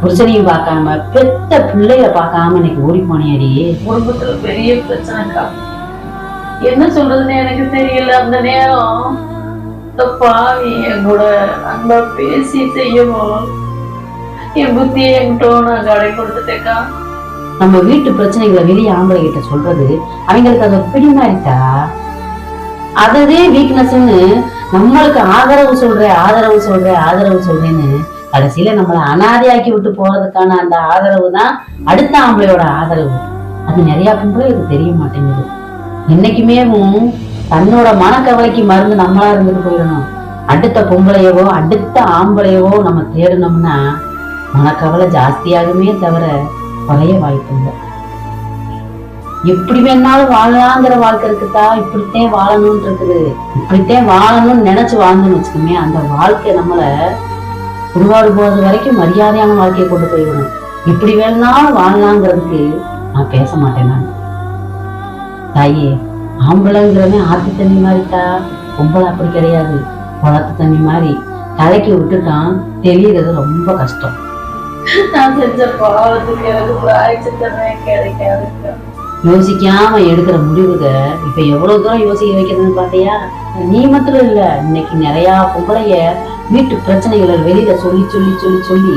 புருஷனையும் பார்க்காம பெத்த பிள்ளைய பார்க்காம இன்னைக்கு ஓடி போனியாடி குடும்பத்துல பெரிய பிரச்சனைக்கா. என்ன சொல்றதுன்னு எனக்கு தெரியல அந்த நேரம் இந்த பாவி என் கூட அன்பா பேசி செய்யவும் என் புத்தியை என்கிட்ட நான் கடை கொடுத்துட்டேக்கா. நம்ம வீட்டு பிரச்சனைகளை வெளியே ஆம்பளை கிட்ட சொல்றது அவங்களுக்கு அது பிடிமாறிட்டா அதே வீக்னஸ்ன்னு நம்மளுக்கு ஆதரவு சொல்ற ஆதரவு சொல்ற ஆதரவு சொல்றேன்னு கடைசியில நம்மளை அனாதையாக்கி விட்டு போறதுக்கான அந்த ஆதரவு தான் அடுத்த ஆம்பளையோட ஆதரவு. அது நிறைய பொம்பளைக்கு தெரிய மாட்டேங்குது. என்னைக்குமே தன்னோட மனக்கவலைக்கு மருந்து நம்மளா இருந்துட்டு போயிடணும். அடுத்த பொம்பளையவோ அடுத்த ஆம்பளையவோ நம்ம தேடினோம்னா மனக்கவலை ஜாஸ்தியாகுமே தவிர குறைய வாய்ப்பு இல்லை. எப்படி வேணாலும் வாழலாங்கிற வாழ்க்கை இருக்குதா? இப்படித்தான் வாழணும்னு இருக்குது. இப்படித்தான் வாழணும்னு நினைச்சு வாழ்ந்தோம்னு வச்சுக்கோமே அந்த வாழ்க்கை நம்மளை உருவாடு போறது வரைக்கும் மரியாதையான வாழ்க்கையை கொண்டு போய்விடும். இப்படி வேணாலும் வாழலாங்கிறதுக்கு நான் பேச மாட்டேன் நான். தாயே ஆம்பளைங்கிறவன் ஆத்து தண்ணி மாதிரிட்டா பொம்பளை அப்படி கிடையாது. குளத்து தண்ணி மாதிரி தலைக்கு விட்டுட்டான் தெரியறது ரொம்ப கஷ்டம். நான் செஞ்ச பாவத்துக்கு எனக்கு பிராய்ச்சித்தமே யோசிக்காம எடுக்கிற முடிவுக இப்ப எவ்வளவு தூரம் யோசிக்க வைக்கிறதுன்னு பாத்தியா நீ மட்டும் இல்ல இன்னைக்கு நிறைய பொம்பளைய வீட்டு பிரச்சனைகளை வெளியில சொல்லி சொல்லி சொல்லி சொல்லி